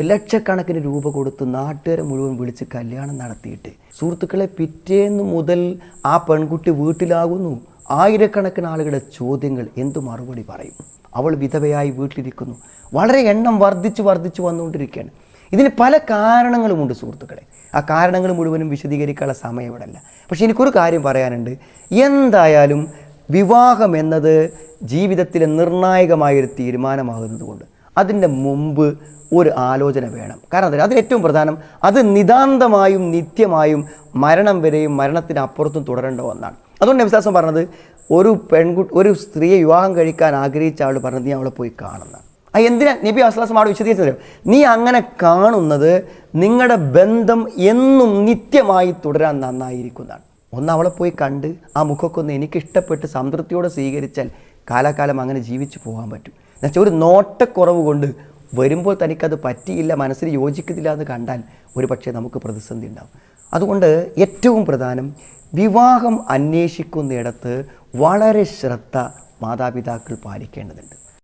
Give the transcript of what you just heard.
ലക്ഷക്കണക്കിന് രൂപ കൊടുത്ത് നാട്ടുകാരെ മുഴുവൻ വിളിച്ച് കല്യാണം നടത്തിയിട്ട്. സുഹൃത്തുക്കളെ പിറ്റേന്ന് മുതൽ ആ പെൺകുട്ടി വീട്ടിലാകുന്നു. ആയിരക്കണക്കിന് ആളുകളുടെ ചോദ്യങ്ങൾ എന്തു മറുപടി പറയും? അവൾ വിധവയായി വീട്ടിലിരിക്കുന്നു. വളരെ എണ്ണം വർദ്ധിച്ച് വർദ്ധിച്ച് വന്നുകൊണ്ടിരിക്കുകയാണ്. ഇതിന് പല കാരണങ്ങളുമുണ്ട് സുഹൃത്തുക്കളെ. ആ കാരണങ്ങൾ മുഴുവനും വിശദീകരിക്കാനുള്ള സമയം ഇവിടെ അല്ല പക്ഷേ എനിക്കൊരു കാര്യം പറയാനുണ്ട്. എന്തായാലും വിവാഹം എന്നത് ജീവിതത്തിലെ നിർണായകമായൊരു തീരുമാനമാകുന്നത് കൊണ്ട് അതിന്റെ മുമ്പ് ഒരു ആലോചന വേണം. കാരണം അതിന് അതിൽ ഏറ്റവും പ്രധാനം അത് നിതാന്തമായും നിത്യമായും മരണം വരെയും മരണത്തിന് അപ്പുറത്തും തുടരേണ്ട ഒന്നാണ്. അതുകൊണ്ട് വിശ്വാസം പറഞ്ഞത് ഒരു പെൺകുട്ടി ഒരു സ്ത്രീയെ വിവാഹം കഴിക്കാൻ ആഗ്രഹിച്ച ആൾ പറഞ്ഞത് നീ അവളെ പോയി കാണുന്ന. ആ എന്തിനാ നബി അസ്ലാസം അവിടെ വിശദീകരിച്ചത്? നീ അങ്ങനെ കാണുന്നത് നിങ്ങളുടെ ബന്ധം എന്നും നിത്യമായി തുടരാൻ നന്നായിരിക്കുന്നതാണ്. ഒന്ന് അവളെ പോയി കണ്ട് ആ മുഖമൊക്കെ ഒന്ന് എനിക്ക് ഇഷ്ടപ്പെട്ട് സംതൃപ്തിയോടെ സ്വീകരിച്ചാൽ കാലാകാലം അങ്ങനെ ജീവിച്ചു പോകാൻ പറ്റും. എന്നുവെച്ചാൽ ഒരു നോട്ടക്കുറവ് കൊണ്ട് വരുമ്പോൾ തനിക്കത് പറ്റിയില്ല മനസ്സിന് യോജിക്കുന്നില്ല എന്ന് കണ്ടാൽ ഒരു പക്ഷേ നമുക്ക് പ്രതിസന്ധി ഉണ്ടാവും. അതുകൊണ്ട് ഏറ്റവും പ്രധാനം വിവാഹം അന്വേഷിക്കുന്നിടത്ത് വളരെ ശ്രദ്ധ മാതാപിതാക്കൾ പാലിക്കേണ്ടതുണ്ട്.